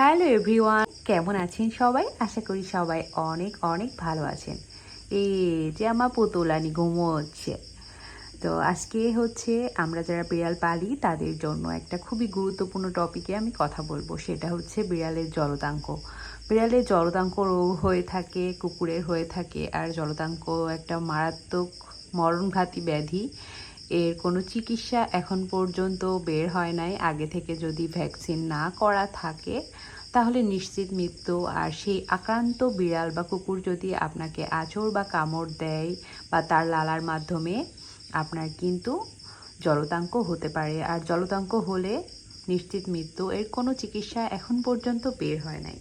Hello everyone, কেমন আছেন সবাই? আশা করি সবাই অনেক অনেক ভালো আছেন। এই যে আমার পুতুলানি ঘুমোচ্ছে। তো আজকে হচ্ছে আমরা যারা বিড়াল পালি, তাদের জন্য একটা খুবই গুরুত্বপূর্ণ টপিকে আমি কথা বলব। সেটা হচ্ছে বিড়ালের জলতাঙ্ক বিড়ালের জলতাঙ্ক রোগ হয়ে থাকে, কুকুরের হয়ে থাকে, আর জলতাঙ্ক একটা মারাত্মক মরণঘাতী ব্যাধি। এর কোনো চিকিৎসা এখন পর্যন্ত বের হয় নাই। আগে থেকে যদি ভ্যাকসিন না করা থাকে, তাহলে নিশ্চিত মৃত্যু। আর সেই আক্রান্ত বিড়াল বা কুকুর যদি আপনাকে আঁচড় বা কামড় দেয় বা তার লালার মাধ্যমে, আপনার কিন্তু জলতাঙ্ক হতে পারে। আর জলতাঙ্ক হলে নিশ্চিত মৃত্যু। এর কোনো চিকিৎসা এখন পর্যন্ত বের হয় নাই।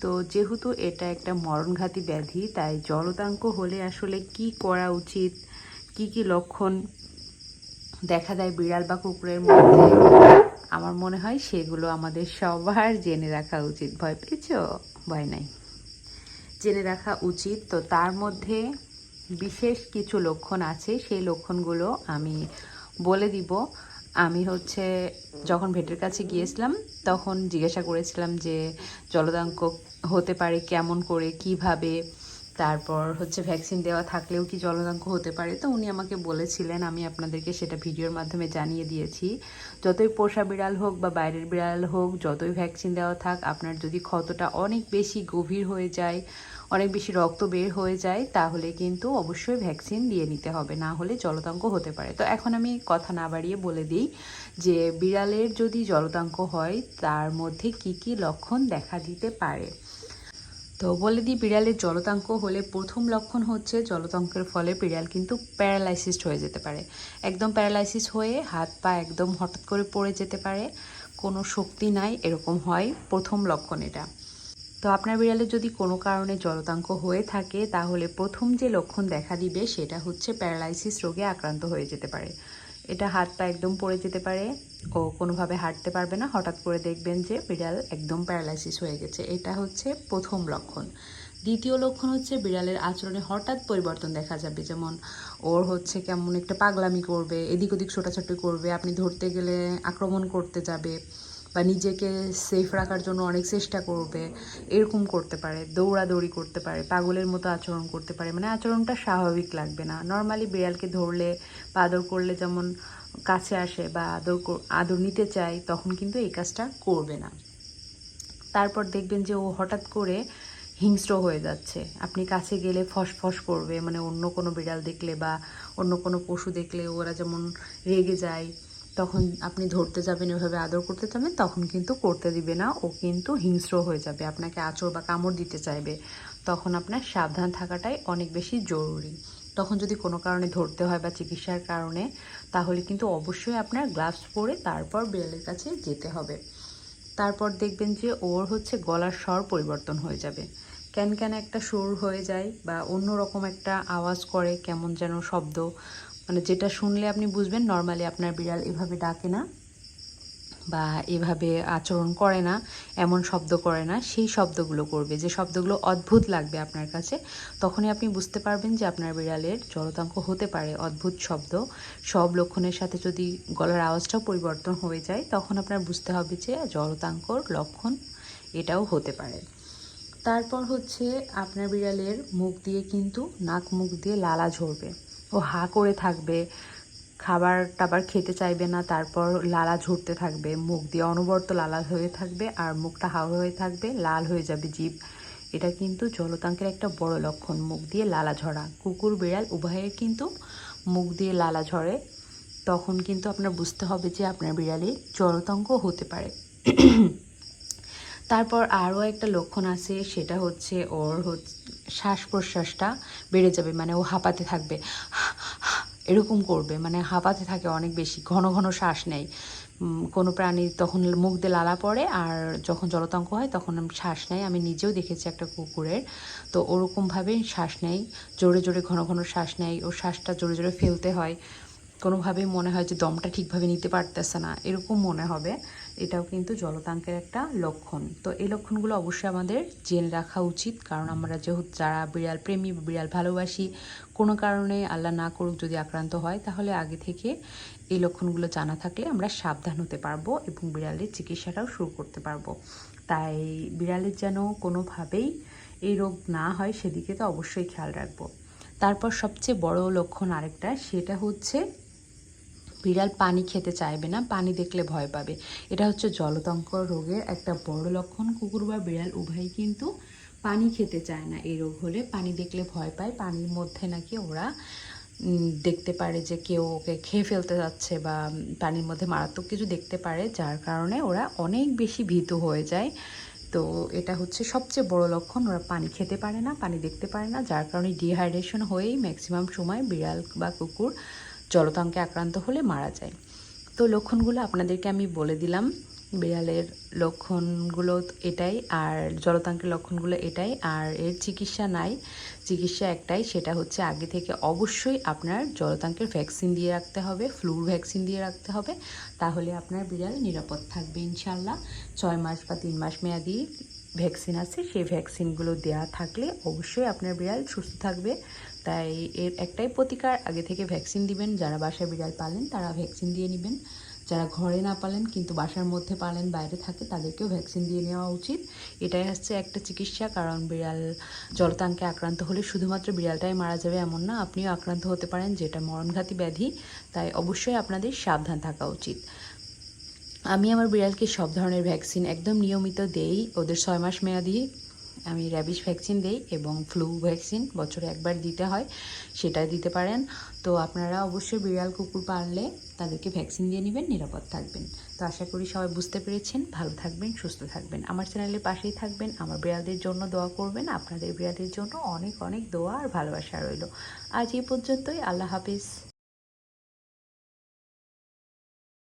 তো যেহেতু এটা একটা মরণঘাতী ব্যাধি, তাই জলতাঙ্ক হলে আসলে কি করা উচিত? কি কি লক্ষণ দেখা দেয় বিড়াল বা কুকুরের মধ্যে। আমার মনে হয় সেগুলো আমাদের সবার জেনে রাখা উচিত। ভয় পেয়েছ? ভয় নাই। জেনে রাখা উচিত। তো তার মধ্যে বিশেষ কিছু লক্ষণ আছে, সেই লক্ষণগুলো আমি বলে দিব। আমি হচ্ছে যখন ভেটের কাছে গিয়েছিলাম, তখন জিজ্ঞাসা করেছিলাম যে জলদাঙ্ক হতে পারে, কেমন করে, কীভাবে? তারপর হচ্ছে ভ্যাকসিন দেওয়া থাকলেও কি জলদাঙ্ক হতে পারে? তো উনি আমাকে বলেছিলেন, আমি আপনাদেরকে সেটা ভিডিওর মাধ্যমে জানিয়ে দিয়েছি। যতই পোষা বিড়াল হোক বা বাইরের বিড়াল হোক, যতই ভ্যাকসিন দেওয়া থাক, আপনার যদি ক্ষতটা অনেক বেশি গভীর হয়ে যায়, অনেক বেশি রক্ত বের হয়ে যায়, তাহলে কিন্তু অবশ্যই ভ্যাকসিন দিয়ে নিতে হবে। না হলে জলতাঙ্ক হতে পারে। তো এখন আমি কথা না বাড়িয়ে বলে দিই যে, বিড়ালের যদি জলতাঙ্ক হয়, তার মধ্যে কি কি লক্ষণ দেখা দিতে পারে? তো বলে দিই বিড়ালের জলতাঙ্ক হলে প্রথম লক্ষণ হচ্ছে জলতাঙ্কের ফলে বিড়াল কিন্তু প্যারালাইসিসড হয়ে যেতে পারে। একদম প্যারালাইসিস হয়ে হাত পা একদম হঠাৎ করে পড়ে যেতে পারে। কোনো শক্তি নাই, এরকম হয় প্রথম লক্ষণ এটা। তো আপনার বিড়ালের যদি কোনো কারণে জলতাঙ্ক হয়ে থাকে, তাহলে প্রথম যে লক্ষণ দেখা দিবে সেটা হচ্ছে প্যারালাইসিস রোগে আক্রান্ত হয়ে যেতে পারে। এটা হাত পা একদম পড়ে যেতে পারে। ও কোনোভাবে হাঁটতে পারবে না। হঠাৎ করে দেখবেন যে বিড়াল একদম প্যারালাইসিস হয়ে গেছে। এটা হচ্ছে প্রথম লক্ষণ। দ্বিতীয় লক্ষণ হচ্ছে বিড়ালের আচরণে হঠাৎ পরিবর্তন দেখা যাবে। যেমন ওর হচ্ছে কেমন একটা পাগলামি করবে, এদিক ওদিক ছোটাছুটি করবে, আপনি ধরতে গেলে আক্রমণ করতে যাবে। বা নিজেকে সেফ রাখার জন্য অনেক চেষ্টা করবে, এরকম করতে পারে, দৌড়াদৌড়ি করতে পারে, পাগলের মতো আচরণ করতে পারে মানে আচরণটা স্বাভাবিক লাগবে না। নর্মালি বিড়ালকে ধরলে বা আদর করলে যেমন কাছে আসে বা আদর আদর নিতে চায়, তখন কিন্তু এই কাজটা করবে না। তারপর দেখবেন যে ও হঠাৎ করে হিংস্র হয়ে যাচ্ছে। আপনি কাছে গেলে ফসফস করবে মানে অন্য কোনো বিড়াল দেখলে বা অন্য কোনো পশু দেখলে ওরা যেমন রেগে যায় তখন আপনি ধরতে যাবেন এভাবে আদর করতে যাবেন, তখন কিন্তু করতে দিবে না। ও কিন্তু হিংস্র হয়ে যাবে, আপনাকে আঁচড় বা কামড় দিতে চাইবে। তখন আপনার সাবধান থাকাটাই অনেক বেশি জরুরি। তখন যদি কোনো কারণে ধরতে হয় বা চিকিৎসার কারণে, তাহলে কিন্তু অবশ্যই আপনার গ্লাভস পরে তারপর বিড়ালের কাছে যেতে হবে। তারপর দেখবেন যে ওর হচ্ছে গলার স্বর পরিবর্তন হয়ে যাবে। ক্যান ক্যান একটা সুর হয়ে যায় বা অন্য রকম একটা আওয়াজ করে, কেমন যেন শব্দ। মানে যেটা শুনলে আপনি বুঝবেন নর্মালি আপনার বিড়াল এভাবে ডাকে না বা এভাবে আচরণ করে না, এমন শব্দ করে না, সেই শব্দগুলো করবে। যে শব্দগুলো অদ্ভুত লাগবে আপনার কাছে, তখনই আপনি বুঝতে পারবেন যে আপনার বিড়ালের জলতাঙ্ক হতে পারে। অদ্ভুত শব্দ, সব লক্ষণের সাথে যদি গলার আওয়াজটাও পরিবর্তন হয়ে যায়, তখন আপনার বুঝতে হবে যে জলতাঙ্কর লক্ষণ এটাও হতে পারে। তারপর হচ্ছে আপনার বিড়ালের মুখ দিয়ে কিন্তু নাক মুখ দিয়ে লালা ঝরবে। ও হা করে থাকবে, খাবার টাবার খেতে চাইবে না, তারপর লালা ঝরতে থাকবে, মুখ দিয়ে অনবরত লালা হয়ে থাকবে আর মুখটা হাওয়া হয়ে থাকবে, লাল হয়ে যাবে জীব। এটা কিন্তু জলতাঙ্কের একটা বড় লক্ষণ, মুখ দিয়ে লালা ঝরা। কুকুর, বিড়াল উভয়ের কিন্তু মুখ দিয়ে লালা ঝরে। তখন কিন্তু আপনার বুঝতে হবে যে আপনার বিড়ালে জলতঙ্ক হতে পারে। তারপর আরও একটা লক্ষণ আছে, সেটা হচ্ছে ওর হচ্ছে শ্বাস প্রশ্বাসটা বেড়ে যাবে মানে ও হাঁপাতে থাকবে। এরকম করবে মানে হাঁপাতে থাকে অনেক বেশি, ঘন ঘন শ্বাস নেয়। কোনো প্রাণী তখন মুখ দিয়ে লালা পড়ে, আর যখন জলতঙ্ক হয় তখন শ্বাস নেয়। আমি নিজেও দেখেছি একটা কুকুরের, তো ওরকমভাবে শ্বাস নেয়, জোরে জোরে ঘন ঘন শ্বাস নেয় ওর শ্বাসটা জোরে জোরে ফেলতে হয়। কোনোভাবেই মনে হয় যে দমটা ঠিকভাবে নিতে পারতেছে না, এরকম মনে হবে। এটাও কিন্তু জলতাঙ্কের একটা লক্ষণ। তো এই লক্ষণগুলো অবশ্যই আমাদের জেনে রাখা উচিত, কারণ আমরা যেহেতু যারা বিড়াল প্রেমী, বিড়াল ভালোবাসি, কোনো কারণে আল্লাহ না করুক যদি আক্রান্ত হয়, তাহলে আগে থেকে এই লক্ষণগুলো জানা থাকলে আমরা সাবধান হতে পারব এবং বিড়ালের চিকিৎসাটাও শুরু করতে পারব। তাই বিড়ালের যেন কোনোভাবেই এই রোগ না হয়, সেদিকে তো অবশ্যই খেয়াল রাখব। তারপর সবচেয়ে বড় লক্ষণ আরেকটা, সেটা হচ্ছে বিড়াল পানি খেতে চাইবে না, পানি দেখলে ভয় পাবে। এটা হচ্ছে জলতঙ্ক রোগের একটা বড় লক্ষণ। কুকুর বা বিড়াল উভয়ই কিন্তু পানি খেতে চায় না। এই রোগ হলে পানি দেখলে ভয় পায়। পানির মধ্যে নাকি ওরা দেখতে পারে যে কেউ ওকে খেয়ে ফেলতে যাচ্ছে বা পানির মধ্যে মারাত্মক কিছু দেখতে পারে, যার কারণে ওরা অনেক বেশি ভীত হয়ে যায়। তো এটা হচ্ছে সবচেয়ে বড় লক্ষণ। ওরা পানি খেতে পারে না, পানি দেখতে পারে না, যার কারণে ডিহাইড্রেশন হয়েই ম্যাক্সিমাম সময় বিড়াল বা কুকুর জলতঙ্কে আক্রান্ত হলে মারা যায়। তো লক্ষণগুলো আপনাদেরকে আমি বলে দিলাম। বিড়ালের লক্ষণগুলো এটাই, আর জলতাঙ্কের লক্ষণগুলো এটাই, আর এর চিকিৎসা নাই। চিকিৎসা একটাই, সেটা হচ্ছে আগে থেকে অবশ্যই আপনার জলতাঙ্কের ভ্যাকসিন দিয়ে রাখতে হবে ফ্লুর ভ্যাকসিন দিয়ে রাখতে হবে। তাহলে আপনার বিড়াল নিরাপদ থাকবে ইনশাল্লাহ ছয় মাস বা তিন মাস মেয়াদি ভ্যাকসিন আছে, সেই ভ্যাকসিনগুলো দেওয়া থাকলে অবশ্যই আপনার বিড়াল সুস্থ থাকবে। তাই এর একটাই প্রতিকার, আগে থেকে ভ্যাকসিন দিবেন। যারা বাসায় বিড়াল পালেন, তারা ভ্যাকসিন দিয়ে নেবেন। যারা ঘরে না পালেন, কিন্তু বাসার মধ্যে পালেন, বাইরে থাকে, তাদেরকেও ভ্যাকসিন দিয়ে নেওয়া উচিত। এটাই হচ্ছে একটা চিকিৎসা, কারণ বিড়াল জলতাঙ্কে আক্রান্ত হলে শুধুমাত্র বিড়ালটাই মারা যাবে এমন না, আপনিও আক্রান্ত হতে পারেন, যেটা মরণঘাতী ব্যাধি। তাই অবশ্যই আপনাদের সাবধান থাকা উচিত। আমি আমার বিড়ালকে সব ধরনের ভ্যাকসিন একদম নিয়মিত দেই, ওদের ছয় মাস মেয়াদি। আমি র্যাবিস ভ্যাকসিন দেই এবং ফ্লু ভ্যাকসিন বছরে একবার দিতে হয় সেটা দিতে পারেন। তো আপনারা অবশ্যই বিড়াল কুকুর পাললে তাদেরকে ভ্যাকসিন দিয়ে নেবেন, নিরাপদ থাকবেন। তো আশা করি সবাই বুঝতে পেরেছেন। ভালো থাকবেন, সুস্থ থাকবেন। আমার চ্যানেলের পাশেই থাকবেন, আমার বিড়ালদের জন্য দোয়া করবেন। আপনাদের বিড়ালদের জন্য অনেক অনেক দোয়া আর ভালোবাসা রইল। আজ এই পর্যন্তই। আল্লাহ হাফিজ।